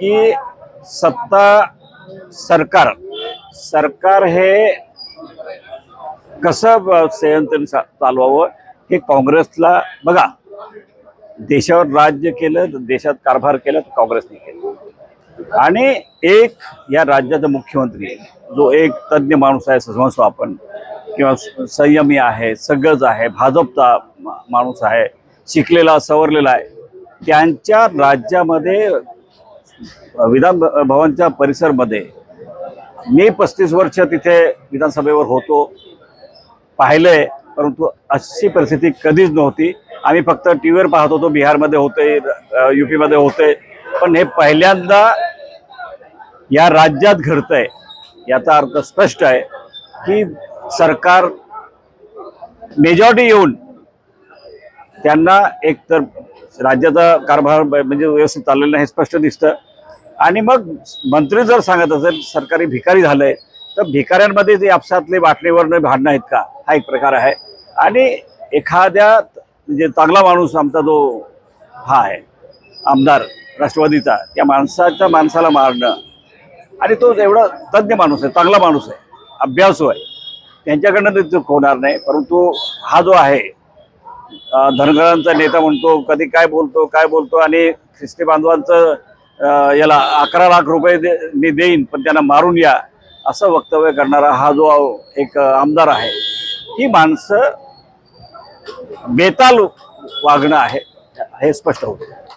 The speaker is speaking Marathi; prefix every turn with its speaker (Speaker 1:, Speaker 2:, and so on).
Speaker 1: की सत्ता सरकार सरकार हे कसं संयंत्र चा- चालवावं हे काँग्रेसला बघा. देशावर राज्य केलं देशात कारभार केला तर काँग्रेसने केलं. आणि एक या राज्याचा मुख्यमंत्री आहे जो एक तज्ज्ञ माणूस आहे समजतो आपण किंवा संयमी आहे सगळंच आहे भाजपचा माणूस आहे शिकलेला सवरलेला आहे त्यांच्या राज्यामध्ये विधान भवनच्या परिसरमध्ये मी पस्तीस वर्ष तिथे विधानसभेवर होतो. पाहिलंय परंतु अशी परिस्थिती कधीच नव्हती. आम्ही फक्त टी व्हीवर पाहत होतो बिहारमध्ये होते युपीमध्ये होते. पण हे पहिल्यांदा या राज्यात घडतंय याचा अर्थ स्पष्ट आहे की सरकार मेजॉरिटी येऊन त्यांना एकतर राज्याचा कारभार म्हणजे व्यवस्थित चाललेला नाही हे स्पष्ट दिसतं. आणि मग मंत्री जर सांगत असेल सरकारी भिकारी झालंय तर भिकाऱ्यांमध्ये जे आपसातले बाटलीवरनं भांडणं आहेत का? हा एक प्रकार आहे. आणि एखाद्या म्हणजे चांगला माणूस आमचा जो हा आहे आमदार राष्ट्रवादीचा त्या माणसाच्या माणसाला मारणं. आणि तो एवढा तज्ज्ञ माणूस आहे चांगला माणूस आहे अभ्यासू आहे. त्यांच्याकडनं ते चूक होणार नाही परंतु हा जो आहे धनगरांचा नेता म्हणतो कधी काय बोलतो काय बोलतो आणि ख्रिस्ती बांधवांचं याला अकरा लाख रुपये दे, मी देईन पण त्यांना मारून या असं वक्तव्य करणारा हा जो एक आमदार आहे ही माणसं बेताल वागणं आहे हे स्पष्ट होतं.